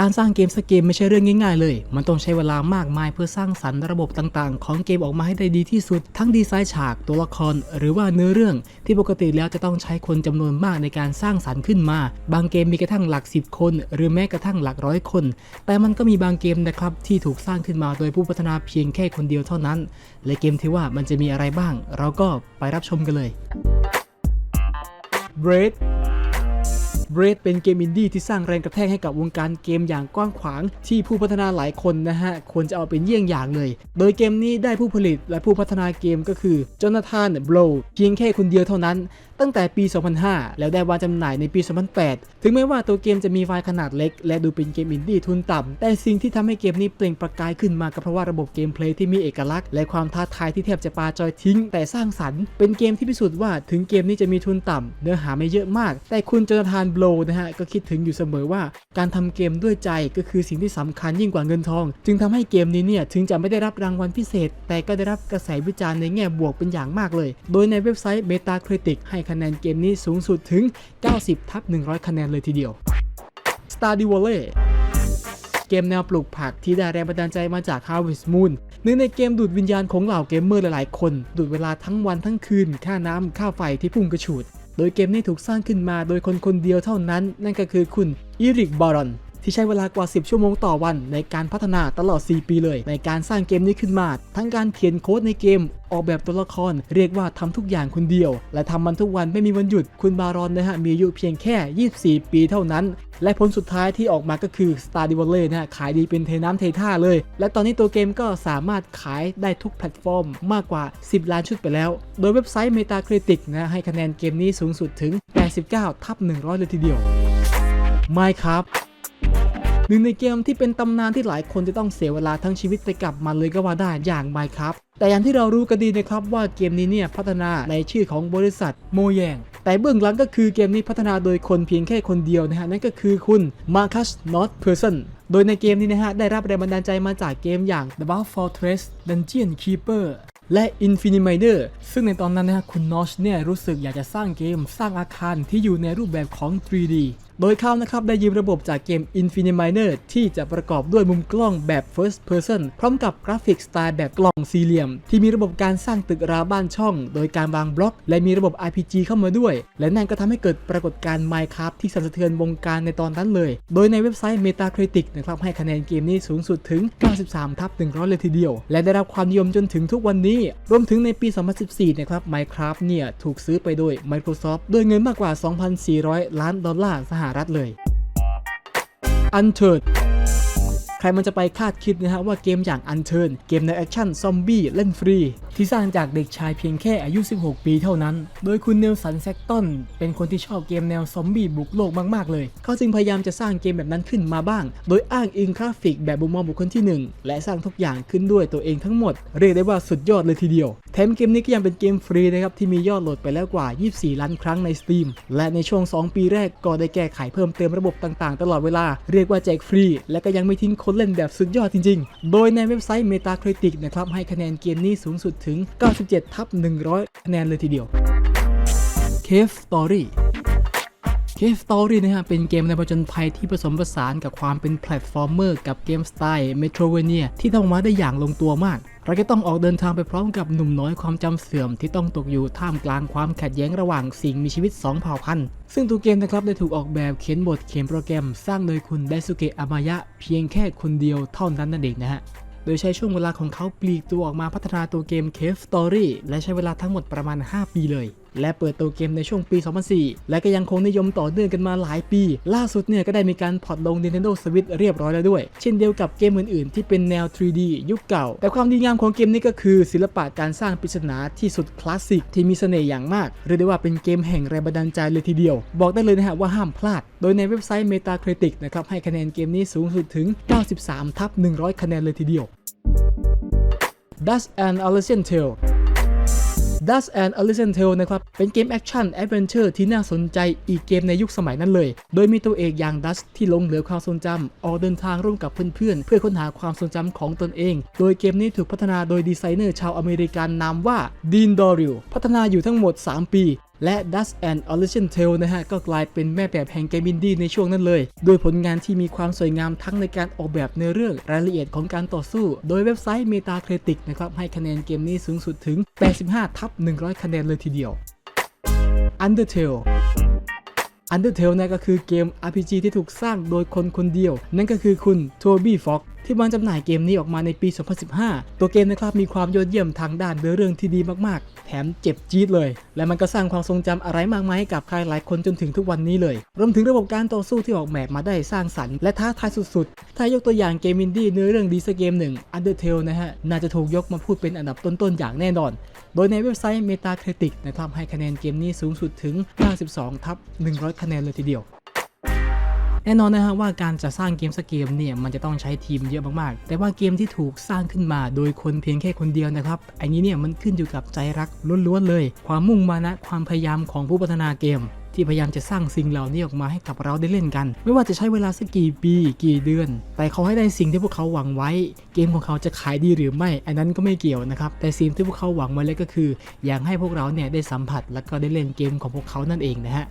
การสร้างเกมสักเกมไม่ใช่เรื่องง่ายๆเลย มันต้องใช้เวลามากมายเพื่อสร้างสรรค์ระบบต่างๆ ของเกมออกมาให้ได้ดีที่สุด ทั้งดีไซน์ฉากตัวละคร หรือว่าเนื้อเรื่องที่ปกติแล้วจะต้องใช้คนจำนวนมากในการสร้างสรรค์ขึ้นมา บางเกมมีกระทั่งหลัก 10 คน หรือแม้กระทั่งหลักร้อยคน แต่มันก็มีบางเกมนะครับที่ถูกสร้างขึ้นมาโดยผู้พัฒนาเพียงแค่คนเดียวเท่านั้น และเกมที่ว่ามันจะมีอะไรบ้าง เราก็ไปรับชมกันเลย b r a d เบรดเป็นเกมอินดี้ที่สร้างแรงกระแทกให้กับวงการเกมอย่างกว้างขวาง ที่ผู้พัฒนาหลายคนนะฮะ ควรจะเอาเป็นเยี่ยงอย่างเลย โดยเกมนี้ได้ผู้ผลิตและผู้พัฒนาเกมก็คือจอนาธานโบลเพียงแค่คนเดียวเท่านั้น ตั้งแต่ปี 2005 แล้วได้วางจำหน่ายในปี 2008 ถึงแม้ว่าตัวเกมจะมีไฟล์ขนาดเล็ก และดูเป็นเกมอินดี้ทุนต่ำ แต่สิ่งที่ทำให้เกมนี้เปล่งประกายขึ้นมาก็เพราะว่าระบบเกมเพลย์ที่มีเอกลักษณ์และความท้าทายที่แทบจะปาจอยทิ้ง แต่สร้างสรรค์ เป็นเกมที่พิสูจน์ว่าถึงเกมนี้จะมีทุนต่ำ เนื้อหาไม่เยอะมาก แต่คุณจอนาธานโบลนะฮะก็คิดถึงอยู่เสมอว่า การทำเกมด้วยใจก็คือสิ่งที่สำคัญยิ่งกว่าเงินทอง จึงทำให้เกมนี้เนี่ยถึงจะไม่ได้รับรางวัลพิเศษ แต่ก็ได้รับกระแสวิจารณ์ในแง่บวกเป็นอย่างมากเลย โดยในเว็บไซต์ Metacritic ให้คะแนนเกมนี้สูงสุดถึง 90 ทับ 100 คะแนนเลยทีเดียว Stardew Valley เกมแนวปลูกผักที่ได้แรงบันดาลใจมาจาก Harvest Moon หนึ่งในเกมดูดวิญญาณของเหล่าเกมเมอร์หลายๆ คน ดูดเวลาทั้งวันทั้งคืน ค่าน้ำค่าไฟที่พุ่งกระฉูด โดยเกมนี้ถูกสร้างขึ้นมาโดยคนคนเดียวเท่านั้น นั่นก็คือคุณอีริกบารอน ที่ใช้เวลากว่า 10 ชั่วโมงต่อวันในการพัฒนาตลอด 4 ปีเลย ในการสร้างเกมนี้ขึ้นมา ทั้งการเขียนโค้ดในเกม ออกแบบตัวละคร เรียกว่าทำทุกอย่างคนเดียว และทำมันทุกวันไม่มีวันหยุด คุณบารอนนะฮะมีอายุเพียงแค่ 24 ปีเท่านั้น และผลสุดท้ายที่ออกมาก็คือ Star d e Valley นะฮะขายดีเป็นเทน้ำเทท่าเลย และตอนนี้ตัวเกมก็สามารถขายได้ทุกแพลตฟอร์มมากกว่า 10 ล้านชุดไปแล้ว โดยเว็บไซต์ Metacritic นะให้คะแนนเกมนี้สูงสุดถึง 89 ทับ 100 เลยทีเดียว Minecraft หนึ่งในเกมที่เป็นตำนานที่หลายคนจะต้องเสียเวลาทั้งชีวิตไปกับมันเลยก็ว่าได้อย่าง Minecraft แต่อย่างที่เรารู้กันดีนะครับว่าเกมนี้เนี่ยพัฒนาในชื่อของบริษัทโมแยง แต่เบื้องหลังก็คือเกมนี้พัฒนาโดยคนเพียงแค่คนเดียวนะฮะ นั่นก็คือคุณมาคัสนอตเพอร์สันโดยในเกมนี้นะฮะ ได้รับแรงบันดาลใจมาจากเกมอย่าง The Dwarf Fortress Dungeon Keeper และ Infinity Miner ซึ่งในตอนนั้นนะฮะคุณนอชเนี่ยรู้สึกอยากจะสร้างเกมสร้างอาคารที่อยู่ในรูปแบบของ 3D โดยเขานะครับได้ยืมระบบจากเกม Infinity Miner ที่จะประกอบด้วยมุมกล้องแบบ First Person พร้อมกับกราฟิกสไตล์แบบกล่องสี่เหลี่ยม ที่มีระบบการสร้างตึกราบ้านช่อง โดยการวางบล็อก และมีระบบ RPG เข้ามาด้วย และนั่นก็ทำให้เกิดปรากฏการณ์ Minecraft ที่สั่นสะเทือนวงการในตอนนั้นเลย โดยในเว็บไซต์ Metacritic นะครับให้คะแนนเกมนี้สูงสุดถึง 93ทับ100 เลยทีเดียว และได้รับความนิยมจนถึงทุกวันนี้ รวมถึงในปี 2014 นะครับ Minecraft เนี่ยถูกซื้อไปโดย Microsoft ด้วยเงินมากกว่า 2,400 ล้านดอลลาร์สหรัฐเลย Unturn ใครมันจะไปคาดคิดนะฮะว่าเกมอย่าง Unturn เกมในแอคชั่นซอมบี้เล่นฟรี ที่สร้างจากเด็กชายเพียงแค่อายุ 16 ปีเท่านั้น โดยคุณเนลสันแซกตันเป็นคนที่ชอบเกมแนวซอมบี้บุกโลกมากๆเลย เขาจึงพยายามจะสร้างเกมแบบนั้นขึ้นมาบ้าง โดยอ้างอิงกราฟิกแบบมุมมองบุคคลที่ 1 และสร้างทุกอย่างขึ้นด้วยตัวเองทั้งหมด เรียกได้ว่าสุดยอดเลยทีเดียว แถมเกมนี้ก็ยังเป็นเกมฟรีนะครับที่มียอดโหลดไปแล้วกว่า 24 ล้านครั้งใน Steam และในช่วง 2 ปีแรกก็ได้แก้ไขเพิ่มเติมระบบต่างๆ ตลอดเวลา เรียกว่าแจกฟรี และก็ยังไม่ทิ้งคนเล่นแบบสุดยอดจริงๆ โดยในเว็บไซต์ Metacritic นะครับให้คะแนนเกมนี้สูงสุดถึง 97 ทับ 100 คะแนนเลยทีเดียว Cave Story Cave Story นะฮะเป็นเกมในผจญภัยที่ผสมผสานกับความเป็นแพลตฟอร์มเมอร์กับเกมสไตล์ Metroidvania ที่ทำออกมาได้อย่างลงตัวมากเราจะต้องออกเดินทางไปพร้อมกับหนุ่มน้อยความจำเสื่อมที่ต้องตกอยู่ท่ามกลางความขัดแย้งระหว่างสิ่งมีชีวิต 2 เผ่าพันธุ์ ซึ่งตัวเกมนะครับได้ถูกออกแบบเขียนบทเขียนโปรแกรมสร้างโดยคุณไดซุเกะอามายะเพียงแค่คนเดียวเท่านั้นนั่นเองนะฮะ โดยใช้ช่วงเวลาของเขาปลีกตัวออกมาพัฒนาตัวเกม Cave Story และใช้เวลาทั้งหมดประมาณ 5 ปีเลย และเปิดตัวเกมในช่วงปี 2004 และก็ยังคงนิยมต่อเนื่องกันมาหลายปี ล่าสุดเนี่ยก็ได้มีการพอร์ตลง Nintendo Switch เรียบร้อยแล้วด้วย เช่นเดียวกับเกมอื่นๆ ที่เป็นแนว 3D ยุคเก่า แต่ความดีงามของเกมนี้ก็คือ ศิลปะการสร้างปริศนาที่สุดคลาสสิกที่มีเสน่ห์อย่างมากเรียกได้ว่าเป็นเกมแห่งแรงบันดาลใจเลยทีเดียว บอกได้เลยนะฮะว่าห้ามพลาด โดยในเว็บไซต์ Metacritic นะครับให้คะแนนเกมนี้สูงสุดถึง 93ทับ100 คะแนนเลยทีเดียว Dust and Alison Tale Dust and Alison Tale นะครับ เป็นเกมแอคชั่นแอดเวนเจอร์ที่น่าสนใจอีกเกมในยุคสมัยนั้นเลย โดยมีตัวเอกอย่างดัสที่ลงเหลือความทรงจำออกเดินทางร่วมกับเพื่อนๆ เพื่อค้นหาความทรงจำของตนเอง โดยเกมนี้ถูกพัฒนาโดยดีไซเนอร์ชาวอเมริกันนามว่าดีนดอริลพัฒนาอยู่ทั้งหมด 3 ปี และ Dust and Origin Tale นะฮะ ก็กลายเป็นแม่แบบแห่งเกมอินดี้ในช่วงนั้นเลย โดยผลงานที่มีความสวยงามทั้งในการออกแบบในเรื่องรายละเอียดของการต่อสู้ โดยเว็บไซต์ Metacritic นะครับ ให้คะแนนเกมนี้สูงสุดถึง 85 ทับ 100 คะแนนเลยทีเดียว Undertale Undertale นะก็คือเกม RPG ที่ถูกสร้างโดยคนคนเดียว นั่นก็คือคุณโทบี้ฟ็อก ที่วางจำหน่ายเกมนี้ออกมาในปี 2015 ตัวเกมนะครับมีความยอดเยี่ยมทางด้านเนื้อเรื่องที่ดีมากๆ แถมเจ็บจี๊ดเลย และมันก็สร้างความทรงจำอะไรมากมายให้กับใครหลายคนจนถึงทุกวันนี้เลย รวมถึงระบบการต่อสู้ที่ออกแบบมาได้สร้างสรรค์และท้าทายสุดๆ ถ้ายกตัวอย่างเกมอินดี้เนื้อเรื่องดีสเกมหนึ่ง Undertale นะฮะ น่าจะถูกยกมาพูดเป็นอันดับต้นๆ อย่างแน่นอน โดยในเว็บไซต์ Metacritic นะครับให้คะแนนเกมนี้สูงสุดถึง 92 ทับ 100 คะแนนเลยทีเดียว แน่นอนนะฮะว่าการจะสร้างเกมสักเกมเนี่ยมันจะต้องใช้ทีมเยอะมากๆ แต่ว่าเกมที่ถูกสร้างขึ้นมาโดยคนเพียงแค่คนเดียวนะครับไอ้นี้เนี่ยมันขึ้นอยู่กับใจรักล้วนๆเลย ความมุ่งมานะความพยายามของผู้พัฒนาเกมที่พยายามจะสร้างสิ่งเหล่านี้ออกมาให้กับเราได้เล่นกัน ไม่ว่าจะใช้เวลาสักกี่ปีกี่เดือน แต่เขาให้ได้สิ่งที่พวกเขาหวังไว้ เกมของเขาจะขายดีหรือไม่ อันนั้นก็ไม่เกี่ยวนะครับ แต่สิ่งที่พวกเขาหวังไว้เลยก็คือ อยากให้พวกเราเนี่ยได้สัมผัสและก็ได้เล่นเกมของพวกเขานั่นเองนะฮะ